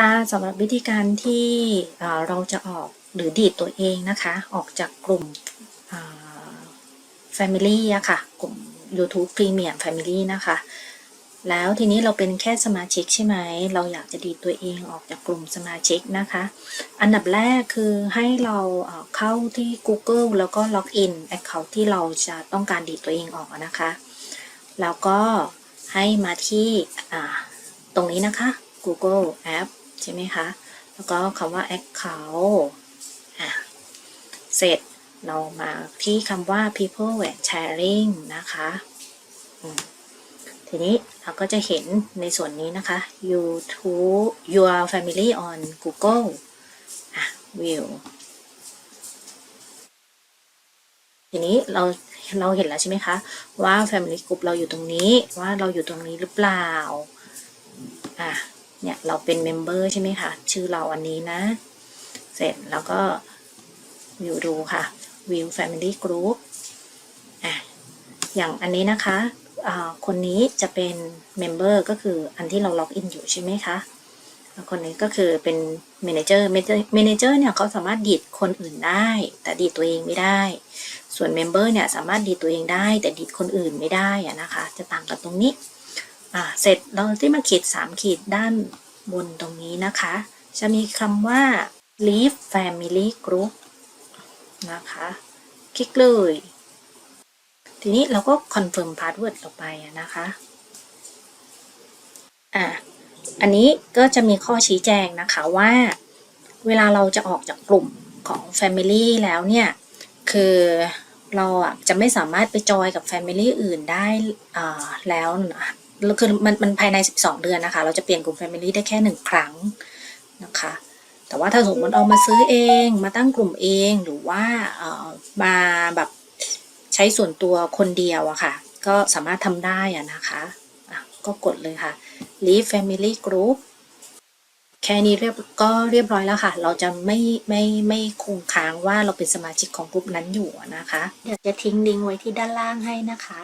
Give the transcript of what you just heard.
ค่ะสำหรับวิธีการที่เราจะออกหรือดีดตัวเองนะคะ ออกจากกลุ่ม Family อะค่ะ กลุ่ม YouTube Premium Family นะคะ แล้วทีนี้เราเป็นแค่สมาชิกใช่ไหม เราอยากจะดีดตัวเองออกจากกลุ่มสมาชิกนะคะ อันดับแรกคือให้เราเข้าที่ Google แล้วก็ล็อกอิน Account ที่เราจะต้องการดีดตัวเองออกนะคะ แล้วก็ให้มาที่ตรงนี้นะคะ Google App ใช่ไหมคะ แล้วก็คำว่า Account อะ เสร็จเรามาที่คำว่า People and Sharing นะคะทีนี้เราก็จะเห็นในส่วนนี้นะคะ YouTube Your Family on Google อะ View ทีนี้เราเราเห็นแล้วใช่ไหมคะว่า Family Group เราอยู่ตรงนี้ว่าเราอยู่ตรงนี้หรือเปล่าอะ เนี่ยเราเป็นเมมเบอร์ใช่ไหมคะชื่อเราอันนี้นะ เสร็จแล้วก็วิวดูค่ะ View Family Group อะอย่างอันนี้นะคะคนนี้จะเป็นเมมเบอร์ก็คืออันที่เราล็อกอินอยู่ใช่ไหมคะแล้วคนนี้ก็คือเป็นเมนเจอร์เมนเจอร์เนี่ยเขาสามารถดีดคนอื่นได้ แต่ดีดตัวเองไม่ได้ ส่วนเมมเบอร์เนี่ยสามารถดีดตัวเองได้ แต่ดีดคนอื่นไม่ได้อะนะคะ จะต่างกันตรงนี้ อ่าเสร็จเราที่มาขีดสามขีดด้านบนตรงนี้นะคะ จะมีคำว่า leave family group นะคะ คลิกเลย ทีนี้เราก็ confirm password ต่อไปนะคะอะอันนี้ก็จะมีข้อชี้แจงนะคะว่า เวลาเราจะออกจากกลุ่มของ Family แล้วเนี่ย คือเราอะจะไม่สามารถไปจอยกับ Family อื่นได้แล้วนะ แล้วคือมันมันภายใน 12 เดือนนะคะ เราจะเปลี่ยนกลุ่ม Family ได้แค่หนึ่งครั้งนะคะ แต่ว่าถ้าสมมติเอามาซื้อเองมาตั้งกลุ่มเองหรือว่าเอ่อมาแบบใช้ส่วนตัวคนเดียวอะค่ะ ก็สามารถทำได้อะนะคะะก็กดเลยค่ะ leave family group แค่นี้เรียบก็เรียบร้อยแล้วค่ะ เราจะไม่ไม่ไม่คงค้างว่าเราเป็นสมาชิกของกลุ่มนั้นอยู่นะคะ เดี๋ยวจะทิ้งลิงก์ไว้ที่ด้านล่างให้นะคะ